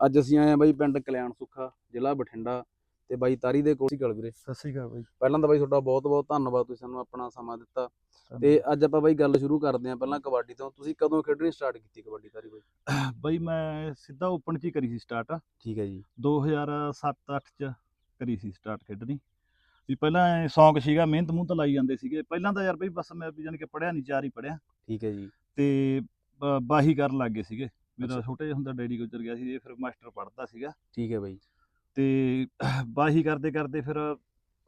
ਅੱਜ ਅਸੀਂ ਆਏ ਆ ਬਾਈ ਪਿੰਡ ਕਲਿਆਣ ਸੁੱਖਾ ਜ਼ਿਲ੍ਹਾ ਬਠਿੰਡਾ ਤੇ ਬਾਈ ਤਾਰੀ ਦੇ ਕੋਲ। ਸੀ ਗੱਲ ਵੀਰੇ। ਸਤਿ ਸ਼੍ਰੀ ਅਕਾਲ ਬਾਈ। ਪਹਿਲਾਂ ਤਾਂ ਬਾਈ ਤੁਹਾਡਾ ਬਹੁਤ ਬਹੁਤ ਧੰਨਵਾਦ ਤੁਸੀਂ ਸਾਨੂੰ ਆਪਣਾ ਸਮਾਂ ਦਿੱਤਾ। ਤੇ ਅੱਜ ਆਪਾਂ ਬਾਈ ਗੱਲ ਸ਼ੁਰੂ ਕਰਦੇ ਹਾਂ ਪਹਿਲਾਂ ਕਬੱਡੀ ਤੋਂ। ਤੁਸੀਂ ਕਦੋਂ ਖੇਡਣੀ ਸਟਾਰਟ ਕੀਤੀ ਕਬੱਡੀ ਤਾਰੀ ਬਾਈ? ਬਾਈ ਮੈਂ ਸਿੱਧਾ ਓਪਨ 'ਚ ਹੀ ਕਰੀ ਸੀ ਸਟਾਰਟ। ਠੀਕ ਹੈ ਜੀ। 2007-8 'ਚ ਕਰੀ ਸੀ ਸਟਾਰਟ ਖੇਡਣੀ। ਵੀ ਪਹਿਲਾਂ ਐਂ ਸ਼ੌਂਕ ਸੀਗਾ ਮਿਹਨਤ ਮੂੰਹ ਤਾਂ ਲਾਈ ਜਾਂਦੇ ਸੀਗੇ। ਪਹਿਲਾਂ ਤਾਂ ਯਾਰ ਬਈ ਬਸ ਮੈਂ ਵੀ ਜਾਣੀ ਕਿ ਪੜਿਆ ਨਹੀਂ ਚਾਰ ਹੀ ਪੜਿਆ ਠੀਕ ਹੈ ਜੀ। ਤੇ ਬਾਹੀ ਕਰਨ ਲੱਗ ਗਏ ਸੀਗੇ। ਮੇਰਾ। ਛੋਟੇ ਜਿਹਾ ਹੁੰਦਾ ਡੈਡੀ ਗੁਜ਼ਰ ਗਿਆ ਸੀ ਇਹ ਫਿਰ ਮਾਸਟਰ ਪੜਦਾ ਸੀਗਾ। ਠੀਕ ਹੈ ਬਾਈ। ਤੇ ਬਾਹੀ ਕਰਦੇ ਕਰਦੇ ਫਿਰ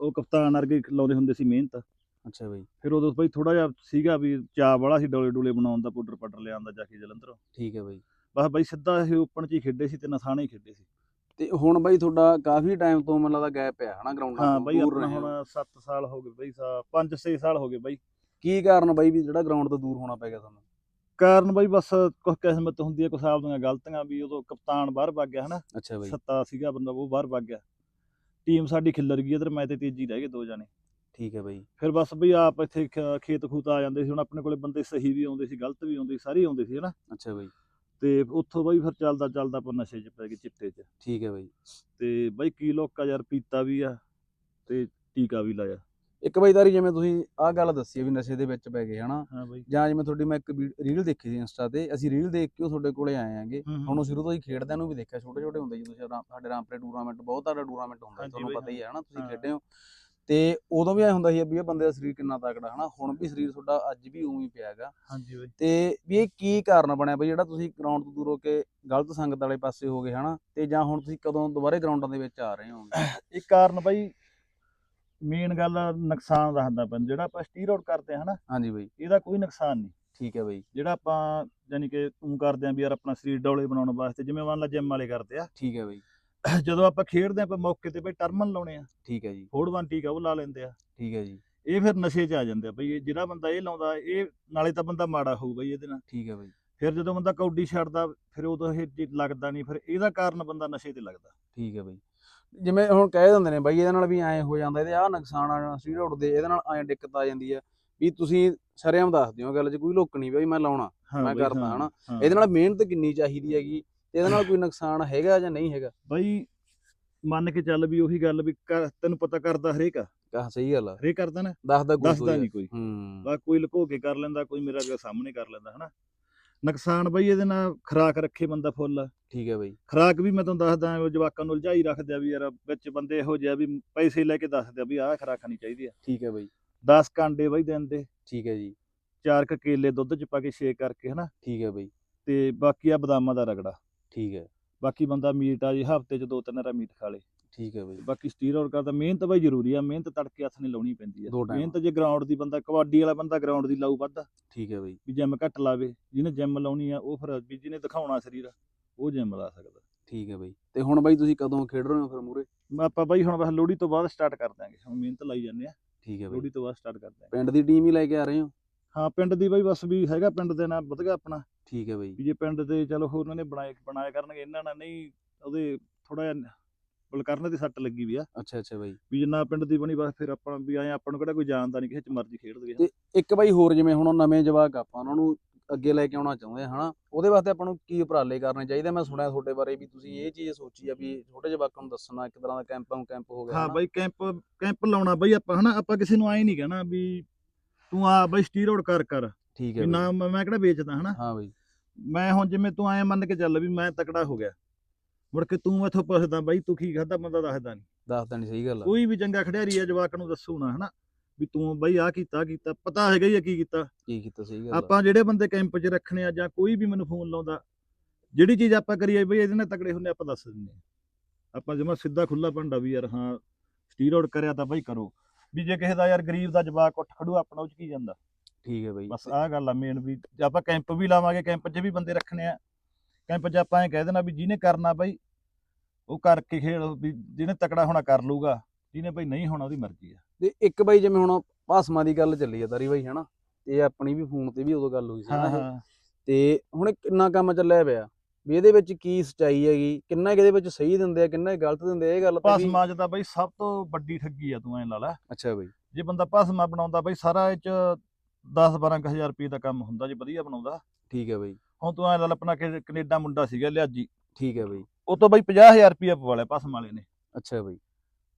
ਉਹ ਕਪਤਾਨ ਵਰਗੇ ਲਾਉਂਦੇ ਹੁੰਦੇ ਸੀ ਮਿਹਨਤ। ਅੱਛਾ ਬਾਈ। ਫਿਰ ਉਦੋਂ ਬਈ ਥੋੜਾ ਜਿਹਾ ਸੀਗਾ ਵੀ ਚਾਹ ਵਾਲਾ ਸੀ ਡੋਲੇ ਡੋਲੇ ਬਣਾਉਣ ਦਾ ਪਾਊਡਰ ਪਾਡਰ ਲਿਆਉਂਦਾ ਜਾ ਕੇ ਜਲੰਧਰੋਂ। ਠੀਕ ਹੈ ਬਾਈ। ਬਸ ਬਈ ਸਿੱਧਾ ਇਹ ਓਪਨ 'ਚ ਹੀ ਖੇਡੇ ਸੀ ਤੇ ਨਸਾਣੇ ਹੀ ਖੇਡੇ ਸੀ। ਤੇ ਹੁਣ ਬਾਈ ਤੁਹਾਡਾ ਕਾਫੀ ਟਾਈਮ ਤੋਂ ਮੈਨੂੰ ਲੱਗਦਾ ਗੈਪ ਪਿਆ ਹਨਾ ਗਰਾਊਂਡਾਂ ਹਾਂ ਬਈ ਆਪਣਾ ਹੁਣ ਹੋ। 7 ਸਾਲ ਹੋ ਗਏ ਬਈ 5-6 ਸਾਲ ਹੋ ਗਏ ਬਈ। ਕੀ ਕਾਰਨ ਬਾਈ ਵੀ ਜਿਹੜਾ ਗਰਾਊਂਡ ਤੋਂ ਦੂਰ ਹੋਣਾ ਪੈ ਗਿਆ ਤੁਹਾਨੂੰ? ਕਾਰਨ ਬਈ ਬਸ ਕੁਝ ਕਿਸਮਤ ਹੁੰਦੀ ਹੈ ਕੁਛ ਆਪਦੀਆਂ ਗਲਤੀਆਂ ਵੀ ਉਦੋਂ ਕਪਤਾਨ ਬਾਹਰ ਭੱਗ ਗਿਆ ਹਨਾ? ਅੱਛਾ ਬਾਈ। ਸੱਤਾ ਸੀਗਾ ਬੰਦਾ ਉਹ ਬਾਹਰ ਭੱਗ ਗਿਆ। ਟੀਮ ਸਾਡੀ ਖਿੱਲਰ ਗਈ ਇਧਰ ਮੈਂ ਤੇ ਤੇਜੀ ਰਹਿ ਗਏ ਦੋ ਜਾਣੇ। ਠੀਕ ਹੈ ਬਾਈ। ਫਿਰ ਬਸ ਬਈ ਆਪ ਇੱਥੇ ਖੇਤ ਖੂਤ ਆ ਜਾਂਦੇ ਸੀ ਹੁਣ ਆਪਣੇ ਕੋਲੇ ਬੰਦੇ ਸਹੀ ਵੀ ਆਉਂਦੇ ਸੀ ਗਲਤ ਵੀ ਆਉਂਦੇ ਸੀ ਸਾਰੇ ਆਉਂਦੇ ਸੀ ਹਨਾ? ਅੱਛਾ ਬਾਈ। ਤੇ ਉੱਥੋਂ ਬਈ ਫਿਰ ਚੱਲਦਾ ਚੱਲਦਾ ਆਪਾਂ ਨਸ਼ੇ 'ਚ ਪੈ ਗਏ ਚਿੱਟੇ 'ਚ। ਠੀਕ ਹੈ ਬਾਈ। ਤੇ ਬਈ ਕੀ ਲੋਕਾਂ ਯਾਰ ਪੀਤਾ ਵੀ ਆ ਤੇ ਟੀਕਾ ਵੀ ਲਾਇਆ। ਇੱਕ ਬਾਈ ਤਾਰੀ ਜਿਵੇਂ ਤੁਸੀਂ ਆਹ ਗੱਲ ਦੱਸੀ ਆ ਵੀ ਨਸ਼ੇ ਦੇ ਵਿੱਚ ਪੈ ਗਏ ਹਨਾ? ਹਾਂ ਬਈ। ਜਾਂ ਜਿਵੇਂ ਤੁਹਾਡੀ ਮੈਂ ਇੱਕ ਰੀਲ ਦੇਖੀ ਸੀ ਇੰਸਟਾ ਤੇ ਅਸੀਂ ਰੀਲ ਦੇਖ ਕੇ ਉਹ ਤੁਹਾਡੇ ਕੋਲੇ ਆਏ ਆਂਗੇ ਹੂੰ, ਹੂੰ। ਤੁਹਾਨੂੰ ਸ਼ੁਰੂ ਤੋਂ ਹੀ ਖੇਡਦਿਆਂ ਨੂੰ ਵੀ ਦੇਖਿਆ ਛੋਟੇ ਛੋਟੇ ਹੁੰਦੇ ਜੀ ਤੁਸੀਂ ਸਾਡੇ ਰਾਮਪੁਰੇ ਟੂਰਨਾਮੈਂਟ ਬਹੁਤ ਸਾਰਾ ਟੂਰਨਾਮੈਂਟ ਹੁੰਦਾ ਤੁਹਾਨੂੰ ਪਤਾ ਹੀ ਹੈ। ਹਨਾ? ਤੁਸੀਂ ਹਾਂ। ਖੇਡੇ ਹੋ। ਤੇ ਉਦੋਂ ਵੀ ਐ ਹੁੰਦਾ ਸੀ ਵੀ ਇਹ ਬੰਦੇ ਦਾ ਸਰੀਰ ਕਿੰਨਾ ਤਕੜਾ ਹਨਾ? ਹੁਣ ਵੀ ਸਰੀਰ ਤੁਹਾਡਾ ਅੱਜ ਵੀ ਉਵੇਂ ਹੀ ਪਿਆ ਹੈਗਾ। ਹਾਂਜੀ ਬਈ। ਤੇ ਵੀ ਇਹ ਕੀ ਕਾਰਨ ਬਣਿਆ ਬਈ ਜਿਹੜਾ ਤੁਸੀਂ ਗਰਾਊਂਡ ਤੋਂ ਦੂਰ ਹੋ ਕੇ ਗਲਤ ਸੰਗਤ ਵਾਲੇ ਪਾਸੇ ਹੋ ਗਏ ਹਨਾ? ਤੇ ਜਾਂ ਹੁਣ ਤੁਸੀਂ ਕਦੋਂ ਦੁਬਾਰੇ ਗਰਾਊਂਡਾਂ ਦੇ ਵਿੱਚ ਆ ਰਹੇ ਹੋਗੇ? ਇੱਕ ਕਾਰਨ ਬਈ ਮੇਨ ਗੱਲ ਨੁਕਸਾਨ ਦੱਸਦਾ ਪੈਂ ਜਿਹੜਾ ਆਪਾਂ ਸਟੀਰੋਇਡ ਕਰਦੇ ਆ ਹਨਾ ਹਾਂਜੀ ਬਈ। ਇਹਦਾ ਕੋਈ ਨੁਕਸਾਨ ਨਹੀਂ। ਠੀਕ ਹੈ ਬਈ। ਜਿਹੜਾ ਆਪਾਂ ਯਾਨੀ ਕਿ ਤੂੰ ਕਰਦੇ ਆਂ ਵੀ ਯਾਰ ਆਪਣਾ ਸਰੀਰ ਡੌਲੇ ਬਣਾਉਣ ਵਾਸਤੇ ਜਿਵੇਂ ਮੰਨ ਲਾ ਜਿਮ ਵਾਲੇ ਕਰਦੇ ਆ। ਠੀਕ ਹੈ ਬਈ। ਜਦੋਂ ਆਪਾਂ ਖੇਡਦੇ ਆਂ ਆਪਾਂ ਮੌਕੇ ਤੇ ਬਈ ਟਰਮਨ ਲਾਉਣੇ ਆ। ਠੀਕ ਹੈ ਜੀ। ਫੋੜ ਵਨ ਟੀਕਾ ਉਹ ਲਾ ਲੈਂਦੇ ਆ। ਠੀਕ ਹੈ ਜੀ। ਇਹ ਫਿਰ ਨਸ਼ੇ 'ਚ ਆ ਜਾਂਦੇ ਆ ਬਈ ਇਹ ਜਿਹੜਾ ਬੰਦਾ ਇਹ ਲਾਉਂਦਾ ਇਹ ਨਾਲੇ ਤਾਂ ਬੰਦਾ ਮਾੜਾ ਹੋਊ ਬਈ ਇਹਦੇ ਨਾਲ। ਠੀਕ ਹੈ ਬਈ। ਫਿਰ ਜਦੋਂ ਬੰਦਾ ਕੌਡੀ ਛੱਡਦਾ ਫਿਰ ਉਦੋਂ ਇਹ ਲੱਗਦਾ ਨਹੀਂ ਫਿਰ ਇਹਦਾ ਕਾਰਨ ਬੰਦਾ ਨਸ਼ੇ ਤੇ ਲੱਗਦਾ। ਠੀਕ ਹੈ ਬਈ। ਜਿਵੇਂ ਹੁਣ ਕਹਿ ਦਿੰਦੇ ਨੇ ਬਾਈ ਇਹਦੇ ਨਾਲ ਵੀ ਐਂ ਹੋ ਜਾਂਦਾ ਇਹਦੇ ਆਹ ਨੁਕਸਾਨ ਆ ਸਟੀਰੋਇਡ ਦੇ ਇਹਦੇ ਨਾਲ ਐਂ ਦਿੱਕਤ ਆ ਜਾਂਦੀ ਹੈ ਵੀ ਤੁਸੀਂ ਸ਼ਰੇਆਮ ਦੱਸ ਦਿਓ ਗੱਲ 'ਚ ਕੋਈ ਲੁੱਕ ਨਹੀਂ ਬਈ ਮੈਂ ਲਾਉਣਾ ਮੈਂ ਕਰਦਾ ਹਨਾ। ਇਹਦੇ ਨਾਲ ਮਿਹਨਤ ਕਿੰਨੀ ਚਾਹੀਦੀ ਹੈਗੀ ਤੇ ਇਹਦੇ ਨਾਲ ਕੋਈ ਨੁਕਸਾਨ ਹੈਗਾ ਜਾਂ ਨਹੀਂ ਹੈਗਾ? ਬਈ ਮੰਨ ਕੇ ਚੱਲ ਵੀ ਉਹੀ ਗੱਲ ਵੀ ਤੈਨੂੰ ਪਤਾ ਕਰਦਾ ਹਰੇਕ ਆ। ਕਹ ਸਹੀ ਗੱਲ ਆ। ਹਰੇਕ ਕਰਦਾ ਨਾ ਦੱਸਦਾ ਕੋਈ ਦੱਸਦਾ ਨਹੀਂ ਕੋਈ। ਹੂੰ। ਬਾ ਕੋਈ ਲੁਕੋ ਕੇ ਕਰ ਲੈਂਦਾ ਕੋਈ ਮੇਰਾ ਸਾਹਮਣੇ ਕਰ ਲੈਂਦਾ ਹਨਾ? ਨੁਕਸਾਨ ਬਈ ਇਹਦੇ ਨਾਲ ਖਰਾਕ ਰੱਖੇ ਬੰਦਾ ਫੁੱਲ। ਠੀਕ ਹੈ ਬਈ। ਖਰਾਕ ਵੀ ਮੈਂ ਤੁਹਾਨੂੰ ਦੱਸਦਾ ਉਹ ਜਵਾਕਾਂ ਨੂੰ ਉਲਝਾਈ ਰੱਖਦੇ ਆ ਵੀ ਯਾਰ ਵਿੱਚ ਬੰਦੇ ਇਹੋ ਜਿਹੇ ਵੀ ਪੈਸੇ ਲੈ ਕੇ ਦੱਸਦੇ ਆ ਵੀ ਆਹ ਖਰਾਕ ਖਾਣੀ ਚਾਹੀਦੀ ਆ। ਠੀਕ ਹੈ ਬਈ। 10 ਕਾਂਡੇ ਬਈ ਦਿਨ ਦੇ। ਠੀਕ ਹੈ ਜੀ। ਚਾਰ ਕ ਕੇਲੇ ਦੁੱਧ ਚ ਪਾ ਕੇ ਸ਼ੇਕ ਕਰਕੇ ਹਨਾ? ਠੀਕ ਹੈ ਬਈ। ਤੇ ਬਾਕੀ ਆ ਬਦਾਮਾਂ ਦਾ ਰਗੜਾ। ਠੀਕ ਹੈ। ਬਾਕੀ ਬੰਦਾ ਮੀਟ ਆ ਜੀ ਹਫ਼ਤੇ ਚ ਦੋ ਤਿੰਨ ਰਾ ਮੀਟ ਖਾ ਲੇ। ਠੀਕ ਹੈ ਬਈ। ਬਾਕੀ ਸਟੀਰੋਇਡ ਕਰਦਾ ਮਿਹਨਤ ਬਈ ਜ਼ਰੂਰੀ ਆ ਮਿਹਨਤ ਤੜਕੇ ਹੱਥ ਨੇ ਲਾਉਣੀ ਪੈਂਦੀ ਆ। ਮਿਹਨਤ ਜੇ ਗਰਾਊਂਡ ਦੀ ਬੰਦਾ ਕਬੱਡੀ ਵਾਲਾ ਬੰਦਾ ਗਰਾਊਂਡ ਦੀ ਲਾਊ ਵੱਧ ਠੀਕ ਹੈ ਬਈ। ਵੀ ਜਿਮ ਘੱਟ ਲਾਵੇ ਜਿਹਨੇ ਜਿਮ ਲਾਉਣੀ ਆ ਉਹ ਫਿਰ ਵੀ ਜਿਹਨੇ ਦਿਖਾਉਣਾ ਸਰੀਰ ਉਹ ਜਿਮ ਲਾ ਸਕਦਾ। ਠੀਕ ਹੈ ਬਈ। ਤੇ ਹੁਣ ਬਾਈ ਤੁਸੀਂ ਕਦੋਂ ਖੇਡ ਰਹੇ ਹੋ ਫਿਰ ਮੂਰੇ ਆਪਾਂ ਬਾਈ ਹੁਣ ਬਸ ਲੋਹੜੀ ਤੋਂ ਬਾਅਦ ਸਟਾਰਟ ਕਰ ਦਾਂਗੇ ਹੁਣ ਮਿਹਨਤ ਲਾਈ ਜਾਂਦੇ ਆ। ਠੀਕ ਹੈ ਬਈ। ਲੋਹੜੀ ਤੋਂ ਬਾਅਦ ਸਟਾਰਟ ਕਰ ਦਾਂਗੇ ਪਿੰਡ ਦੀ ਟੀਮ ਹੀ ਲੈ ਕੇ ਆ ਰਹੇ ਹੋ? ਹਾਂ ਪਿੰਡ ਦੀ ਬਾਈ ਬਸ ਵੀ ਹੈਗਾ ਪਿੰਡ ਦੇ ਨਾਲ ਵਧੀਆ ਆਪਣਾ। ਠੀਕ ਹੈ ਬਈ। ਜੇ ਪਿੰਡ ਦੇ ਚਲੋ ਹੋਰ ਉਹਨਾਂ ਨੇ ਬਣਾਏ ਬਣਾਇਆ ਕਰਨਗੇ ਇਹਨਾਂ ਨਾਲ ਨਹੀਂ ਉਹਦੇ ਥੋੜਾ ਜਿਹਾ ਬਲਕਰਨ ਦੀ ਸੱਟ ਲੱਗੀ ਵੀ ਆ। ਅੱਛਾ ਅੱਛਾ ਬਈ। ਵੀ ਜਿੰਨਾ ਪਿੰਡ ਦੀ ਬਣੀ ਬਸ ਫਿਰ ਆਪਾਂ ਵੀ ਆਏ ਆਪਾਂ ਨੂੰ ਕਿਹੜਾ ਕੋਈ ਜਾਣਦਾ ਨਹੀਂ ਕਿਸੇ ਚ ਮਰਜ਼ੀ ਖੇਡ ਦਈਏ ਤੇ ਇੱਕ ਬਾਈ ਹੋਰ ਜਿਵੇਂ ਹੁਣ ਨਵੇਂ ਜਵਾਕ ਆਪਾਂ ਉਹਨਾਂ ਨੂੰ ਅੱਗੇ ਲੈ ਕੇ ਆਉਣਾ ਚਾਹੁੰਦੇ ਹਨਾ? ਉਹਦੇ ਵਾਸਤੇ ਆਪਾਂ ਨੂੰ ਕੀ ਉਪਰਾਲੇ ਕਰਨੇ ਚਾਹੀਦੇ? ਮੈਂ ਸੁਣਿਆ ਤੁਹਾਡੇ ਬਾਰੇ ਵੀ ਤੁਸੀਂ ਇਹ ਚੀਜ਼ ਸੋਚੀ ਆ ਵੀ ਛੋਟੇ ਜਵਾਕਾਂ ਨੂੰ ਦੱਸਣਾ ਇੱਕ ਤਰ੍ਹਾਂ ਦਾ ਕੈਂਪ ਨੂੰ ਕੈਂਪ ਹੋ ਗਿਆ ਹਾਂ? ਬਾਈ ਕੈਂਪ ਕੈਂਪ ਲਾਉਣਾ ਬਾਈ ਆਪਾਂ ਹਨਾ? ਆਪਾਂ ਕਿਸੇ ਨੂੰ ਆਏ ਨਹੀਂ ਕਹਿਣਾ ਵੀ ਤੂੰ ਆ ਬਾਈ ਸਟੀਰੋਇਡ ਕਰ ਕਰ। ਠੀਕ ਹੈ ਨਾ ਮੈਂ ਕਿਹੜਾ ਵੇਚਦਾ ਹਨਾ? ਹਾਂ ਬਈ। ਮੈਂ ਹੁਣ ਜਿਵੇਂ ਤੂੰ ਆਏ ਮੰਨ ਕੇ ਚੱਲ ਵੀ ਮੈਂ ਤਕੜਾ ਹੋ ਗਿਆ। ਮੁੜ ਕੇ ਤੂੰ ਮੈਥੋਂ ਪੁੱਛਦਾ ਬਾਈ ਤੂੰ ਕੀ ਖਾਦਾ ਬੰਦਾ ਦੱਸਦਾ ਨਹੀਂ ਦੱਸਦਾ ਨਹੀਂ ਸਹੀ ਗੱਲ ਆ। ਕੋਈ ਵੀ ਚੰਗਾ ਖਿਡਾਰੀ ਆ ਜਵਾਕ ਨੂੰ ਦੱਸੂ ਨਾ ਹਨਾ? ਵੀ ਤੂੰ ਬਾਈ ਆ ਕੀਤਾ ਕੀਤਾ ਪਤਾ ਹੈਗਾ ਹੀ ਆ ਕੀ ਕੀਤਾ। ਕੀ ਕੀਤਾ ਸਹੀ ਗੱਲ ਆਪਾਂ ਜਿਹੜੇ ਬੰਦੇ ਕੈਂਪ 'ਚ ਰੱਖਣੇ ਆ ਜਾਂ ਕੋਈ ਵੀ ਮੈਨੂੰ ਫੋਨ ਲਾਉਂਦਾ ਜਿਹੜੀ ਚੀਜ਼ ਆਪਾਂ ਕਰੀਏ ਬਈ ਇਹਦੇ ਨਾਲ ਤਕੜੇ ਹੁੰਦੇ ਆਪਾਂ ਦੱਸ ਦਿੰਦੇ ਆ। ਆਪਾਂ ਜਮਾ ਸਿੱਧਾ ਖੁੱਲਾ ਭੰਡਾ ਵੀ ਯਾਰ ਹਾਂ ਸਟੀਰੋਇਡ ਕਰਿਆ ਤਾਂ ਬਾਈ ਕਰੋ। ਵੀ ਜੇ ਕਿਸੇ ਦਾ ਯਾਰ ਗਰੀਬ ਦਾ ਜਵਾਕ ਉੱਠ ਖੜੂ ਆਪਣਾ ਉਹ 'ਚ ਕੀ ਜਾਂਦਾ? ਠੀਕ ਹੈ ਬਈ। ਬਸ ਆਹ ਗੱਲ ਆ ਮੇਨ ਵੀ ਆਪਾਂ ਕੈਂਪ ਵੀ ਲਾਵਾਂਗੇ ਕੈਂਪ 'ਚ ਵੀ ਬੰਦੇ ਰੱਖਣੇ ਆ ਕੈਂਪ 'ਚ ਆਪਾਂ ਐਂ ਕਹਿ ਦੇਣਾ ਵੀ ਜਿਹਨੇ ਕਰਨਾ ਬਾਈ ਉਹ ਕਰਕੇ ਖੇਡ ਵੀ ਜਿਹਨੇ ਤਕੜਾ ਹੋਣਾ ਕਰ ਲੂਗਾ ਜਿਹਨੇ ਬਾਈ ਨਹੀਂ ਹੋਣਾ ਉਹਦੀ ਮਰਜ਼ੀ ਆ। ਤੇ ਇੱਕ ਬਾਈ ਜਿਵੇਂ ਹੁਣ ਭਾਸਮਾ ਦੀ ਗੱਲ ਚੱਲੀ ਆ ਤਾਰੀ ਬਾਈ ਹਨਾ ਤੇ ਆਪਣੀ ਵੀ ਫੋਨ ਤੇ ਵੀ ਉਦੋਂ ਗੱਲ ਹੋਈ ਸੀ ਇਹ। ਹਾਂ। ਤੇ ਹੁਣ ਇਹ ਕਿੰਨਾ ਕੰਮ ਚੱਲਿਆ ਪਿਆ? ਵੀ ਇਹਦੇ ਵਿੱਚ ਕੀ ਸਚਾਈ ਹੈਗੀ? ਕਿੰਨਾ ਇਹਦੇ ਵਿੱਚ ਸਹੀ ਦਿੰਦੇ ਆ ਕਿੰਨਾ ਗਲਤ ਦਿੰਦੇ ਆ ਇਹ ਗੱਲ ਤਾਂ ਵੀ ਭਸਮਾ 'ਚ ਤਾਂ ਬਾਈ ਸਭ ਤੋਂ ਵੱਡੀ ਠੱਗੀ ਆ ਤੂੰ ਐਂ ਲਾ ਲੈ। ਅੱਛਾ ਬਈ। ਜੇ ਬੰਦਾ ਭਸਮਾ ਬਣਾਉਂਦਾ ਬਾਈ ਸਾਰਾ ਇਹ 'ਚ 10 12 ਹਜ਼ਾਰ ਰੁਪਏ ਦਾ ਕੰਮ ਹੁੰਦਾ ਜੇ ਵਧੀਆ ਬਣਾਉਂਦਾ। ਠੀਕ ਹੈ ਬਈ। ਹੁਣ ਤੂੰ ਐਂ ਲਾ ਲੈ ਆਪਣਾ ਕਿ- ਕੈਨੇਡਾ ਮੁੰਡਾ ਸੀਗਾ ਲਿਆਜੀ। ਠੀਕ ਹੈ ਬਈ। ਉਹ ਤੋਂ ਬਾਈ 50000 ਰੁਪਇਆ ਪਵਾਲਿਆ ਪਸਮ ਵਾਲੇ ਨੇ। ਅੱਛਾ ਬਈ।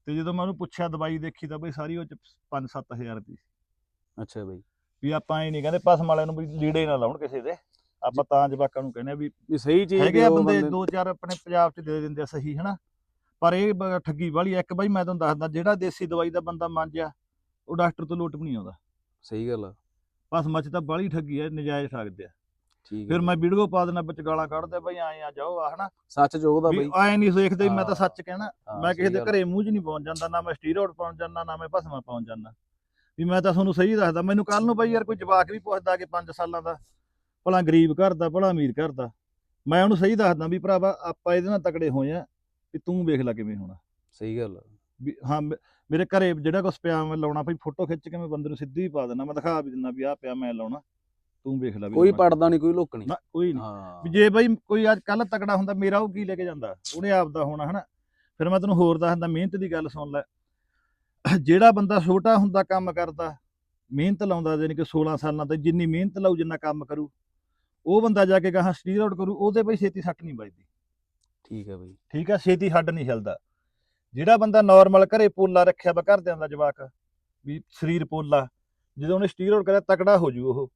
ਤੇ ਜਦੋਂ ਮੈਂ ਉਹਨੂੰ ਪੁੱਛਿਆ ਦਵਾਈ ਦੇਖੀ ਤਾਂ ਬਈ ਸਾਰੀ ਉਹ ਚ 5-7000 ਦੀ ਸੀ। ਅੱਛਾ ਬਈ। ਵੀ ਆਪਾਂ ਇਹ ਨਹੀਂ ਕਹਿੰਦੇ ਪਸਮ ਵਾਲਿਆਂ ਨੂੰ ਵੀ ਲੀੜੇ ਨਾ ਲਾਉਣ ਕਿਸੇ ਦੇ। ਆਪਾਂ ਤਾਂ ਜਵਾਕਾਂ ਨੂੰ ਕਹਿੰਦੇ ਆ ਵੀ ਸਹੀ ਚੀਜ਼ ਹੈਗੇ ਆ ਬੰਦੇ ਦੋ ਚਾਰ ਆਪਣੇ ਪੰਜਾਬ 'ਚ ਦੇ ਦਿੰਦੇ ਆ ਸਹੀ ਹਨਾ? ਪਰ ਇਹ ਠੱਗੀ ਵਾਲੀ ਇੱਕ ਬਾਈ ਮੈਂ ਤੁਹਾਨੂੰ ਦੱਸਦਾ ਜਿਹੜਾ ਦੇਸੀ ਦਵਾਈ ਦਾ ਬੰਦਾ ਮੰਨਿਆ ਉਹ ਡਾਕਟਰ ਤੋਂ ਲੋਟ ਵੀ ਨਹੀਂ ਆਉਂਦਾ। ਸਹੀ ਗੱਲ ਆ। ਬਸ ਮੱਚ ਤਾਂ ਬਾਲੀ ਠੱਗੀ ਆ ਨਜਾਇਜ਼ ਠੱਗਦੇ ਆ। ਠੀਕ ਫਿਰ ਮੈਂ ਵੀਡੀਓ ਪਾ ਦੇਣਾ ਵਿੱਚ ਗਾਲਾਂ ਕੱਢਦੇ ਬਈ ਆਏ ਆ ਜਾਓ ਆ ਹਨਾ। ਸੱਚ ਜੋਗਦਾ ਵੀ ਬਈ। ਆਏ ਨਹੀਂ ਦੇਖਦੇ ਵੀ ਮੈਂ ਤਾਂ। ਸੱਚ ਕਹਿਣਾ। ਮੈਂ ਕਿਸੇ ਦੇ। ਘਰੇ ਮੂੰਹ 'ਚ ਨਹੀਂ ਪਹੁੰਚ ਜਾਂਦਾ ਨਾ ਮੈਂ ਸਟੀਰੋਇਡ ਪਹੁੰਚ ਜਾਂਦਾ ਨਾ ਮੈਂ ਭਸਮਾ ਪਹੁੰਚ ਜਾਂਦਾ। ਵੀ ਮੈਂ ਤਾਂ ਤੁਹਾਨੂੰ ਸਹੀ ਦੱਸਦਾ ਮੈਨੂੰ ਕੱਲ ਨੂੰ ਬਈ ਯਾਰ ਕੋਈ ਜਵਾਕ ਵੀ ਪੁੱਛਦਾ ਕਿ 5 ਸਾਲਾਂ ਦਾ ਭਲਾ ਗਰੀਬ ਘਰ ਦਾ ਭਲਾ ਅਮੀਰ ਘਰ ਦਾ। ਮੈਂ ਉਹਨੂੰ ਸਹੀ ਦੱਸਦਾ ਵੀ ਭਰਾਵਾ ਆਪਾਂ ਇਹਦੇ ਨਾਲ ਤਕੜੇ ਹੋਏ ਆ ਵੀ ਤੂੰ ਵੇਖ ਲੈ ਕਿਵੇਂ ਹੋਣਾ। ਸਹੀ ਗੱਲ। ਵੀ ਹਾਂ ਮੇਰੇ ਘਰੇ ਜਿਹੜਾ ਕੁਛ ਪਿਆ ਮੈਂ ਲਾਉਣਾ ਭਈ ਫੋਟੋ ਖਿੱਚ ਕੇ ਮੈਂ ਬੰਦੇ ਨੂੰ ਸਿੱਧੀ ਪਾ ਦੇਣਾ ਮੈਂ ਦਿਖਾ ਵੀ ਦਿੰਦਾ ਵੀ ਆਹ ਪਿਆ ਮੈਂ ਲਾਉਣਾ। ਤੂੰ ਵੇਖ ਲੈ ਵੀ ਕੋਈ। ਪੜਦਾ ਨਹੀਂ ਕੋਈ ਲੁੱਕ ਨਹੀਂ। ਨਾ ਕੋਈ ਨਹੀਂ। ਹਾਂ। ਜੇ ਬਈ ਕੋਈ ਅੱਜ ਕੱਲ ਤਕੜਾ ਹੁੰਦਾ ਮੇਰਾ ਉਹ ਕੀ ਲੈ ਕੇ ਜਾਂਦਾ? ਉਹਨੇ ਆਪਦਾ ਹੋਣਾ ਹਨਾ? ਫਿਰ ਮੈਂ ਤੈਨੂੰ ਹੋਰ ਦੱਸਦਾ ਮਿਹਨਤ ਦੀ ਗੱਲ ਸੁਣ ਲੈ। ਜਿਹੜਾ ਬੰਦਾ ਛੋਟਾ ਹੁੰਦਾ ਕੰਮ ਕਰਦਾ ਮਿਹਨਤ ਲਾਉਂਦਾ ਜਾਨੀ ਕਿ 16 ਸਾਲਾਂ ਤੇ ਜਿੰਨੀ ਮਿਹਨਤ ਲਾਊ ਜਿੰਨਾ ਕੰਮ ਕਰੂ ਉਹ ਬੰਦਾ ਜਾ ਕੇ ਗਾਹਾਂ ਸਟੀਰ ਆਊਟ ਕਰੂ ਉਹਦੇ ਬਈ ਛੇਤੀ ਸੱਟ ਨਹੀਂ ਵੱਜਦੀ। ਠੀਕ ਹੈ ਬਈ। ਠੀਕ ਆ ਛੇਤੀ ਹੱਡ ਨਹੀਂ ਹਿਲਦਾ। ਜਿਹੜਾ ਬੰਦਾ ਨਾਰਮਲ ਘਰੇ ਪੋਲਾ ਰੱਖਿਆ ਵਾ ਘਰਦਿਆਂ ਦਾ ਜਵਾਕ ਵੀ ਸਰੀਰ ਪੋਲਾ ਜਦੋਂ ਉਹਨੇ ਸਟੀਰ ਆਊਟ ਕਰਿਆ ਤਕੜਾ ਹੋ ਜੂ ਉਹ।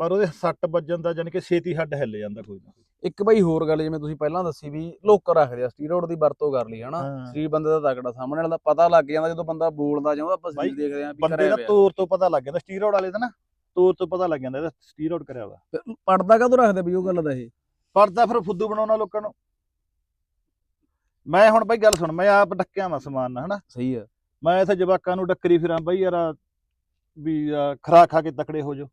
ਪਰ ਉਹਦੇ ਸੱਟ ਵੱਜਣ ਦਾ ਜਾਨੀ ਕਿ ਛੇਤੀ ਹੱਡ ਹਿੱਲ ਜਾਂਦਾ ਕੋਈ ਨਾ ਇੱਕ ਬਈ ਹੋਰ ਗੱਲ ਜਿਵੇਂ ਤੁਸੀਂ ਪਹਿਲਾਂ ਦੱਸੀ ਵੀ ਲੋਕ ਰੱਖਦੇ ਆ ਸਟੀਰੋਇਡ ਦੀ ਵਰਤੋਂ ਕਰ ਲਈ ਹਨਾ। ਸਰੀਰ ਬੰਦੇ ਦਾ ਤਕੜਾ ਸਾਹਮਣੇ ਵਾਲਾ ਪਤਾ ਲੱਗ ਜਾਂਦਾ ਜਦੋਂ ਬੰਦਾ ਬੋਲਦਾ ਜਾਂਦਾ ਆਪਾਂ ਸਰੀਰ ਦੇਖਦੇ ਆ ਵੀ ਬੰਦੇ ਦਾ ਤੋਰ ਤੋਂ ਪਤਾ ਲੱਗ ਜਾਂਦਾ ਸਟੀਰੋਇਡ ਵਾਲੇ ਦਾ ਨਾ ਤੋਰ ਤੋਂ ਪਤਾ ਲੱਗ ਜਾਂਦਾ ਇਹਦਾ ਸਟੀਰੋਇਡ ਕਰਿਆ ਵਾ ਪੜਦਾ ਕਦੋਂ ਰੱਖਦੇ ਬਈ ਉਹ ਗੱਲ ਦਾ ਇਹ? ਪਰਦਾ ਫਿਰ ਫੁੱਦੂ ਬਣਾਉਣਾ ਲੋਕਾਂ ਨੂੰ। ਮੈਂ ਹੁਣ ਬਈ ਗੱਲ ਸੁਣ ਮੈਂ ਆਪ ਡੱਕਿਆ ਵਾ ਸਮਾਨ ਹਨਾ? ਸਹੀ ਆ। ਮੈਂ ਇੱਥੇ ਜਵਾਕਾਂ ਨੂੰ ਡੱਕਰੀ ਫਿਰਾਂ ਬਈ ਯਾਰ ਵੀ ਖੁਰਾਕ ਖਾ ਕੇ ਤਕੜੇ ਹੋ ਜਾਓ।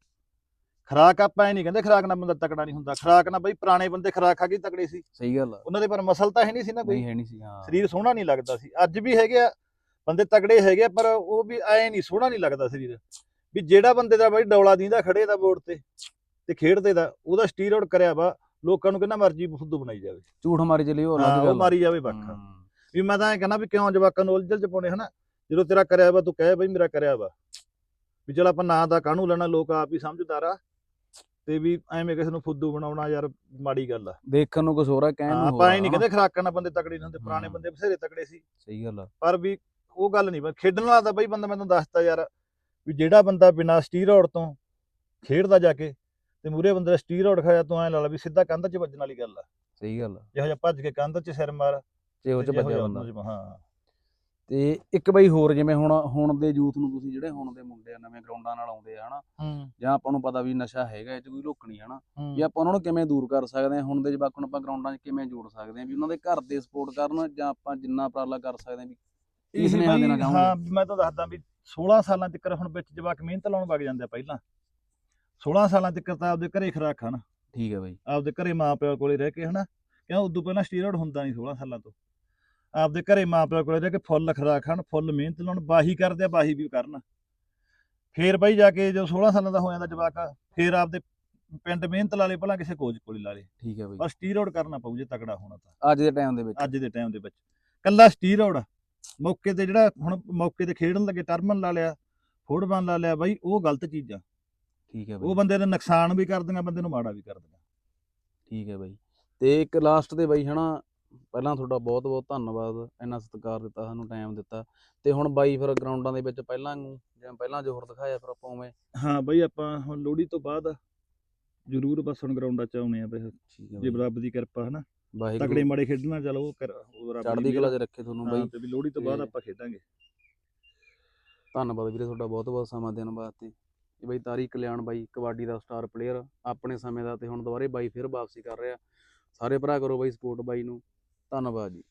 ਖਰਾਕ ਆਪਾਂ ਇਹ ਨਹੀਂ ਕਹਿੰਦੇ ਖਰਾਕ ਨਾਲ ਬੰਦਾ ਤਕੜਾ ਨਹੀਂ ਹੁੰਦਾ। ਖਰਾਕ ਨਾਲ ਬਈ ਪੁਰਾਣੇ ਬੰਦੇ ਖਰਾਕ ਖਾ ਕੇ ਤਕੜੇ ਸੀ। ਸਹੀ ਗੱਲ ਆ। ਉਹਨਾਂ ਦੇ ਪਰ ਮਸਲ ਤਾਂ ਹੈ ਨਹੀਂ ਸੀ ਨਾ ਨਹੀਂ ਕੋਈ ਹੈ ਨਹੀਂ ਸੀ ਹਾਂ। ਸਰੀਰ ਸੋਹਣਾ ਨਹੀਂ ਲੱਗਦਾ ਸੀ। ਅੱਜ ਵੀ ਹੈਗੇ ਆ ਬੰਦੇ ਤਕੜੇ ਹੈਗੇ ਆ, ਪਰ ਉਹ ਵੀ ਐ ਨਹੀਂ ਸੋਹਣਾ ਨਹੀਂ ਲੱਗਦਾ ਸਰੀਰ। ਵੀ ਜਿਹੜਾ ਬੰਦੇ ਦਾ ਬਈ ਡੌਲਾ ਦੀਂਦਾ ਖੜੇ ਦਾ ਬੋਰਡ ਤੇ ਤੇ ਖੇਡਦੇ ਦਾ ਉਹਦਾ ਸਟੀਰੋਇਡ ਕਰਿਆ ਵਾ ਲੋਕਾਂ ਨੂੰ ਕਿੰਨਾ ਮਰਜ਼ੀ ਫੁੱਦੂ ਬਣਾਈ ਜਾਵੇ। ਝੂਠ ਮਾਰੀ ਚਲੀ ਉਹ ਹਾਂ, ਅਲੱਗ ਉਹ ਗੱਲ। ਮਾਰੀ ਜਾਵੇ ਵੱਖ। ਹੂੰ। ਵੀ ਮੈਂ ਤਾਂ ਇਹ ਕਹਿੰਦਾ ਵੀ ਕਿਉਂ ਜਵਾਕਾਂ ਨੂੰ ਉਲਝਲ ਚ ਪਾਉਣੇ ਹਨਾ? ਜਦੋਂ ਤੇਰਾ ਕਰਿਆ ਵਾ ਤੂੰ ਕਹੇ ਬਈ ਮੇਰਾ ਕਰਿਆ ਵਾ। ਵੀ ਚਲ ਆਪਾਂ ਨਾਂ ਦਾ ਕਾਹਨੂੰ ਲੈਣਾ ਲੋਕ ਆਪ ਹੀ ਸਮਝਦਾਰ ਆ। ਤੇ ਵੀ ਐਵੇਂ ਕਿਸੇ ਨੂੰ ਫੁੱਦੂ ਬਣਾਉਣਾ ਯਾਰ ਮਾੜੀ ਗੱਲ ਆ। ਦੇਖਣ ਨੂੰ ਕੁਝ ਹੋਰ ਆ ਕਹਿਣ ਨੂੰ ਆਪਾਂ ਇਹ ਨਹੀਂ। ਕਹਿੰਦੇ ਖਰਾਕਾਂ ਨਾਲ ਬੰਦੇ ਤਕੜੇ ਨਹੀਂ ਹੁੰਦੇ ਪੁਰਾਣੇ। ਬੰਦੇ ਬਥੇਰੇ ਤਕੜੇ ਸੀ। ਸਹੀ ਗੱਲ ਆ। ਪਰ ਵੀ ਉਹ ਗੱਲ ਨਹੀਂ ਬਈ ਖੇਡਣ ਵਾਲਾ ਤਾਂ ਬਈ ਬੰਦਾ ਮੈਨੂੰ ਦੱਸਤਾ ਯਾਰ ਵੀ ਜਿਹੜਾ ਬੰਦਾ ਬਿਨਾ ਸਟੀਰੋਇਡ ਤੋਂ ਖੇਡਦਾ ਜਾ ਕੇ ਤੇ ਮੂਰੇ ਬੰਦੇ ਦਾ ਸਟੀਰੋਇਡ ਖਾਇਆ ਤੂੰ ਐ ਲਾ ਲਾ ਵੀ ਸਿੱਧਾ ਕੰਧ 'ਚ ਵੱਜਣ ਵਾਲੀ ਗੱਲ ਆ। ਸਹੀ ਗੱਲ ਆ। ਜਿਹੋ ਜਿਹਾ ਭੱਜ ਕੇ ਕੰਧ 'ਚ ਸਿਰ ਮਾਰ ਤੇ ਉਹ ਚ ਜਿਹਾ ਬੰਦਾ। ਹਾਂ। ਤੇ ਇੱਕ ਬਈ ਹੋਰ ਜਿਵੇਂ ਹੁਣ ਹੁਣ ਦੇ ਯੂਥ ਨੂੰ ਤੁਸੀਂ ਜਿਹੜੇ ਹੁਣ ਦੇ ਮੁੰਡੇ ਆ ਨਵੇਂ ਗਰਾਊਂਡਾਂ ਨਾਲ ਆਉਂਦੇ ਆ ਹਨਾ? ਜਾਂ ਆਪਾਂ ਨੂੰ ਪਤਾ ਵੀ ਨਸ਼ਾ ਹੈਗਾ ਇਹ ਚ ਕੋਈ ਲੁੱਕ ਨਹੀਂ ਹਨਾ? ਵੀ ਆਪਾਂ ਉਹਨਾਂ ਨੂੰ ਕਿਵੇਂ ਦੂਰ ਕਰ ਸਕਦੇ ਹਾਂ ਹੁਣ ਦੇ ਜਵਾਕਾਂ ਨੂੰ ਆਪਾਂ ਗਰਾਊਂਡਾਂ 'ਚ ਕਿਵੇਂ ਜੋੜ ਸਕਦੇ ਹਾਂ ਵੀ ਉਹਨਾਂ ਦੇ ਘਰ ਦੇ ਸਪੋਰਟ ਕਰਨ ਜਾਂ ਆਪਾਂ ਜਿੰਨਾ ਉਪਰਾਲਾ ਕਰ ਸਕਦੇ ਹਾਂ ਵੀ ਸੁਨੇਹਾ ਬਈ ਦੇਣਾ ਚਾਹੋਗੇ? ਹਾਂ ਮੈਂ ਤਾਂ ਦੱਸਦਾ ਵੀ 16 ਸਾਲਾਂ ਤੱਕ ਹੁਣ ਵਿੱਚ ਜਵਾਕ ਮਿਹਨਤ ਲਾਉਣ ਵਗ ਜਾਂਦੇ ਆ ਪਹਿਲਾਂ। 16 ਸਾਲਾਂ ਤੱਕ ਤਾਂ ਆਪਦੇ ਘਰੇ ਖੁਰਾਕ ਖਾਣ। ਠੀਕ ਹੈ ਬਈ। ਆਪਦੇ ਘਰੇ ਮਾਪਿਆਂ ਕੋਲੇ ਰਹਿ ਕੇ ਹਨਾ? ਕਿਉਂ? ਉਦੋਂ ਪਹਿਲਾਂ ਸਟੀਰੋਇਡ ਹੁੰਦਾ ਨਹੀਂ 16 ਸਾਲਾਂ ਤੋਂ। ਆਪਦੇ ਘਰੇ ਮਾਪਿਆਂ ਕੋਲੇ ਰਹਿ ਕੇ ਫੁੱਲ ਖੁਰਾਕ ਖਾਣ ਫੁੱਲ ਮਿਹਨਤ ਲਾਉਣ ਬਾਹੀ ਕਰਦੇ ਆ ਬਾਹੀ ਵੀ ਕਰਨ। ਫੇਰ ਬਈ ਜਾ ਕੇ ਜਦੋਂ 16 ਸਾਲਾਂ ਦਾ ਹੋ ਜਾਂਦਾ ਜਵਾਕ ਫੇਰ ਆਪਦੇ ਪਿੰਡ ਮਿਹਨਤ ਲਾ ਲੇ ਭਲਾ ਕਿਸੇ ਕੋਚ ਕੋਲੇ ਲਾ ਲੇ ਠੀਕ ਹੈ ਬਈ। ਪਰ ਸਟੀਰੋਇਡ ਕਰਨਾ ਪਊ ਜੇ ਤਕੜਾ ਹੋਣਾ ਤਾਂ। ਅੱਜ ਦੇ ਟਾਈਮ ਦੇ ਵਿੱਚ। ਅੱਜ ਦੇ ਟਾਈਮ ਦੇ ਵਿੱਚ। ਕੱਲਾ ਸਟੀਰੋਇਡ ਮੌਕੇ ਤੇ ਜਿਹੜਾ ਹੁਣ ਮੌਕੇ ਤੇ ਖੇਡਣ ਲੱਗੇ ਟਰਮਨ ਲਾ ਲਿਆ ਫੁੱਟਬਾਲ ਲਾ ਲਿਆ ਬਾਈ ਉਹ ਗਲਤ ਚੀਜ਼ਾਂ। ਠੀਕ ਹੈ ਉਹ ਬਈ। ਬੰਦੇ ਦਾ ਨੁਕਸਾਨ ਵੀ ਕਰਦੀਆਂ ਬੰਦੇ ਨੂੰ ਮਾੜਾ ਵੀ ਕਰਦੀਆਂ। ਠੀਕ ਹੈ ਬਈ। ਤੇ ਇੱਕ ਲਾਸਟ ਤੇ ਬਈ ਹਨਾ ਪਹਿਲਾਂ ਤੁਹਾਡਾ ਬਹੁਤ ਬਹੁਤ ਧੰਨਵਾਦ ਇੰਨਾ ਸਤਿਕਾਰ ਦਿੱਤਾ ਸਾਨੂੰ ਟਾਈਮ ਦਿੱਤਾ ਤੇ ਹੁਣ ਬਾਈ ਫਿਰ ਗਰਾਊਂਡਾਂ ਦੇ ਵਿੱਚ ਪਹਿਲਾਂ ਨੂੰ ਜਿਵੇਂ ਪਹਿਲਾਂ ਜੋਹਰ ਦਿਖਾਇਆ ਫਿਰ ਆਪਾਂ ਉਵੇਂ ਹਾਂ ਬਈ ਆਪਾਂ ਹੁਣ ਲੋਹੜੀ ਤੋਂ ਬਾਅਦ ਜ਼ਰੂਰ ਬਸ ਹੁਣ ਗਰਾਊਂਡਾਂ ਚ ਆਉਣੇ ਆ ਬਈ ਜੇ ਰੱਬ ਦੀ ਕਿਰਪਾ ਹਨਾ? ਵਾਹਿਗੁਰੂ। ਮਾੜੇ ਖੇਡਣਾ ਚਲੋ ਚੜ੍ਹਦੀ ਦੀ ਕਲਾ 'ਚ ਰੱਖੇ ਤੁਹਾਨੂੰ ਬਈ। ਤੇ ਵੀ ਲੋਹੜੀ ਤੋਂ ਬਾਅਦ ਆਪਾਂ ਖੇਡਾਂਗੇ। ਧੰਨਵਾਦ ਵੀਰੇ ਤੁਹਾਡਾ ਬਹੁਤ ਬਹੁਤ ਸਮਾਂ ਦੇਣ ਵਾਸਤੇ। ਇਹ ਬਾਈ ਤਾਰੀ ਕਲਿਆਣ ਬਾਈ ਕਬੱਡੀ ਦਾ ਸਟਾਰ ਪਲੇਅਰ ਆਪਣੇ ਸਮੇਂ ਦਾ ਤੇ ਹੁਣ ਦੁਬਾਰੇ ਬਾਈ ਫਿਰ ਵਾਪਸੀ ਕਰ ਰਿਹਾ। ਸਾਰੇ ਭਰਾ ਕਰੋ ਬਾਈ ਸਪੋਰਟ ਬਾਈ ਨੂੰ। ਧੰਨਵਾਦ ਜੀ।